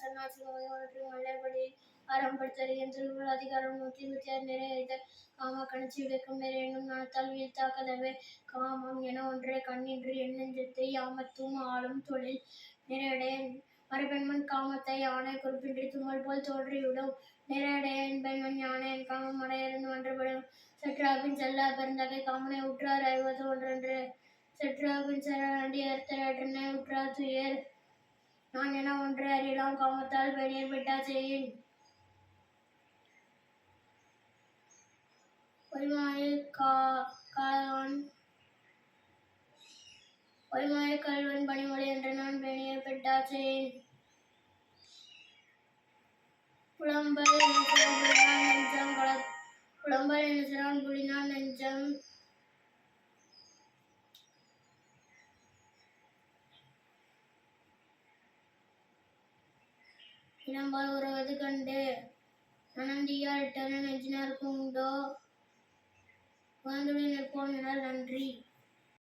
சன்னாட்சி மற்றும் மல்லபடி ஆரம்பப்படுத்தல் என்று அதிகாரம் நூற்றி இருபத்தி ஆறு நிறைவேற்ற காம கணிச்சு வைக்கும் நிறையென்னும் நாணத்தால் வீழ்த்தாக்கதவே காமம் என ஒன்றே கண்ணின்று எண்ணெஞ்சத்தை யாமத்தும் ஆளும் தொழில் நிறையடையன். மறுபெண்மன் காமத்தை யானை குறிப்பின்றி தும்மல் போல் தோன்றிவிடும். நிறையடைய பெண்மன் யானை காமம் அடையறன் ஒன்றுபடும் சற்றாபின் செல்லா பெருந்தகை காமனை உற்றார் அறிவது ஒன்றன்று. சற்றாபின் சரணி அர்த்தரற்றனை உற்றார் துயர் நான் என ஒன்று அறியலாம்? காமத்தால் பெரியர் விட்டா செய்யின் பொய்மாயில் கா காலவன் பொய்மாய கல்வன் பணிமொழி என்று நான் பெரியர் பேணிய செய்யின் புலம்பல் நினைச்சான் புலினான் நெஞ்சம் புலம்பல் நினைச்சான் புலினான் நெஞ்சம் இனம்பால் உறவது கண்டு நனந்தியால் இட்டன நெஞ்சினார்க்கு உண்டோ? குழந்தையுடன் நிற்போம் என நன்றி.